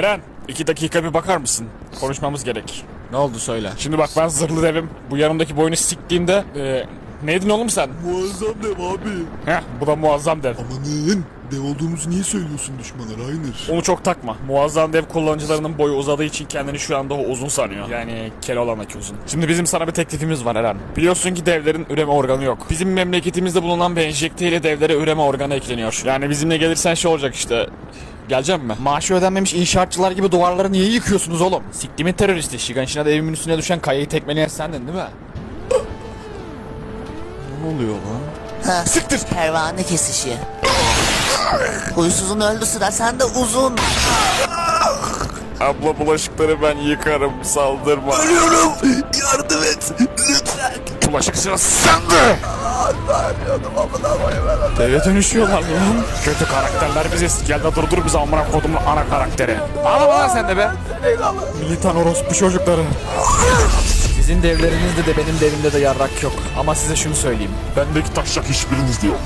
Eren iki dakika bir bakar mısın? Konuşmamız gerek. Ne oldu söyle. Şimdi bak ben zırhlı devim. Bu yanımdaki boyunu siktiğimde... E, neydin oğlum sen? Muazzam dev abi. Heh bu da muazzam dev. Amanın dev olduğumuzu niye söylüyorsun düşmana Rainer? Onu çok takma. Muazzam dev kullanıcılarının boyu uzadığı için kendini şu anda o uzun sanıyor. Yani Keloğlan'daki uzun. Şimdi bizim sana bir teklifimiz var Eren. Biliyorsun ki devlerin üreme organı yok. Bizim memleketimizde bulunan bir enjekte ile devlere üreme organı ekleniyor. Yani bizimle gelirsen şey olacak işte. Geleceğim mi? Maaşı ödenmemiş inşaatçılar gibi duvarları niye yıkıyorsunuz oğlum? Siktimin teröristi. Şiganşina da evimin üstüne düşen kayayı tekmeleyen sendin değil mi? Ne oluyor lan? Ha, Siktir. Pervane kesişi. Huysuzun öldü sıra sende uzun. Abla bulaşıkları ben yıkarım saldırma. Ölüyorum! Yardım et! Lütfen! Bulaşık sırası sende. Deve dönüşüyorlar lan. Kötü karakterler biziz. Gel de durdur bizi amına kodumun ana karakteri. Ağlama lan sen de be. Militan orospu çocukları. Sizin devlerinizde de benim devimde de yarrak yok. Ama size şunu söyleyeyim. Bendeki taşacak hiçbiriniz yok.